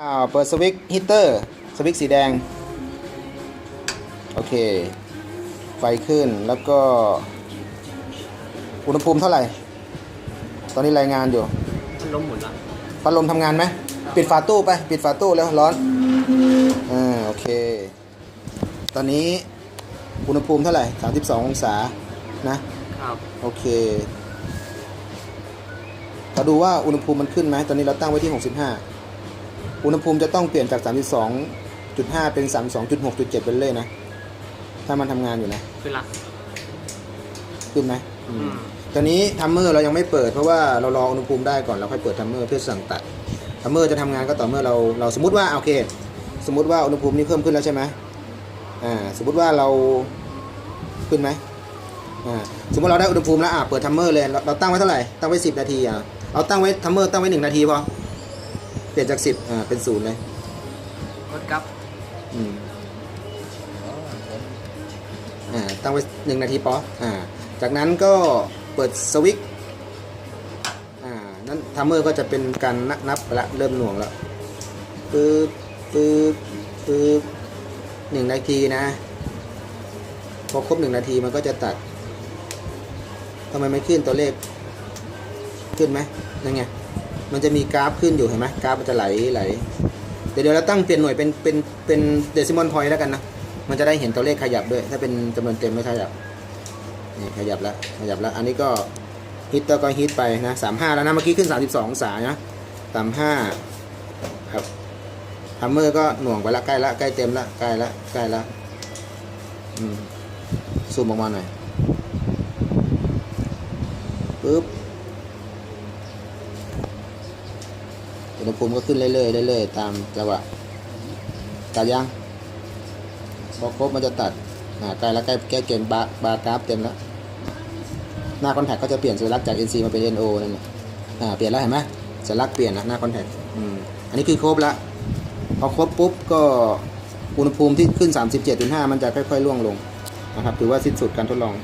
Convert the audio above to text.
อ้าวเปิดสวิตช์ฮีตเตอร์สวิตช์สีแดง โอเค ไฟขึ้นแล้วก็ อุณหภูมิเท่าไหร่ ตอนนี้รายงานอยู่มันล้มหมุนละพัดลมทำงานไหม ปิดฝาตู้ไป ปิดฝาตู้แล้วร้อน อ่า โอเค ตอนนี้อุณหภูมิเท่าไหร่ 32 องศา นะ ครับโอเคเราดูว่าอุณหภูมิมันขึ้นไหม ตอนนี้เราตั้งไว้ที่ 65 อุณหภูมิจะต้องเปลี่ยนจาก 32.5 เป็น 32.6.7 เป็นเลยนะ ถ้ามันทำงานอยู่นะขึ้นละขึ้นไหมอือืมมตอนนี้ทัมเมอร์เรายังไม่เปิดเพราะว่าเรารออุณหภูมิได้ก่อนเราค่อยเปิดทัมเมอร์เพื่อสั่งตัดทัมเมอร์จะทำงานก็ต่อเมื่อเราเราสมมติว่าโอเค สมมติว่าอุณหภูมินี้เพิ่มขึ้นแล้วใช่ไหมอ่าสมมติว่าเราขึ้นไหมอ่าสมมติเราได้อุณหภูมิแล้วอะเปิดทัมเมอร์เลยเราเราตั้งไว้เท่าไหร่ตั้งไว้ 10 นาทีอะเอาตั้งไว้ทัมเมอร์ตั้งไว้ 1 นาทีพอ เปลี่ยนจาก10อ่าเป็นศูนย์เลยรถกับอืมอ่าตั้งไว้หนึ่งนาทีพออ่า จากนั้นก็เปิดสวิตช์อ่านั้นทัมเมอร์ก็จะเป็นการนับนับไปละเริ่มหน่วงแล้วปึ๊บปึ๊บปึ๊บหนึ่งนาทีนะพอครบหนึ่งนาทีมันก็จะตัดทำไมไม่ขึ้นตัวเลข ขึ้นไหมนั่นไง มันจะมีกราฟขึ้นอยู่เห็นไหมกราฟมันจะไหลไหลเดี๋ยวเราตั้งเปลี่ยนหน่วยเป็นเป็นเป็นเดซิมอลพอยต์แล้วกันนะ มันจะได้เห็นตัวเลขขยับด้วย ถ้าเป็นจำนวนเต็มไม่ขยับ นี่ขยับแล้วขยับแล้ว อันนี้ก็ฮิตตอร์ก็ฮิตไปนะสามห้าแล้วนะ เมื่อกี้ขึ้นสามสิบสององศานะสามห้าครับทัมเมอร์ก็หน่วงไปละใกล้ละใกล้เต็มละใกล้ละใกล้ละอืมซูมออกมาหน่อยปึ๊บ อุณหภูมิก็ขึ้นเรื่อยๆเรื่อยๆตามจังหวะตัดยังพอครบมันจะตัดอ่าใกล้แล้วใกล้ใกล้เกณฑ์บาร์บาร์กราฟเต็มแล้วหน้าคอนแทคก็จะเปลี่ยนสัญลักษณ์จาก NC มาเป็น NO นั่นแหละอ่าเปลี่ยนแล้วเห็นไหมสัญลักษณ์เปลี่ยนนะหน้าคอนแทคอืมอันนี้คือครบละพอครบปุ๊บก็อุณหภูมิที่ขึ้น 37.5 มันจะค่อยๆล่วงลงนะครับถือว่าสิ้นสุดการทดลอง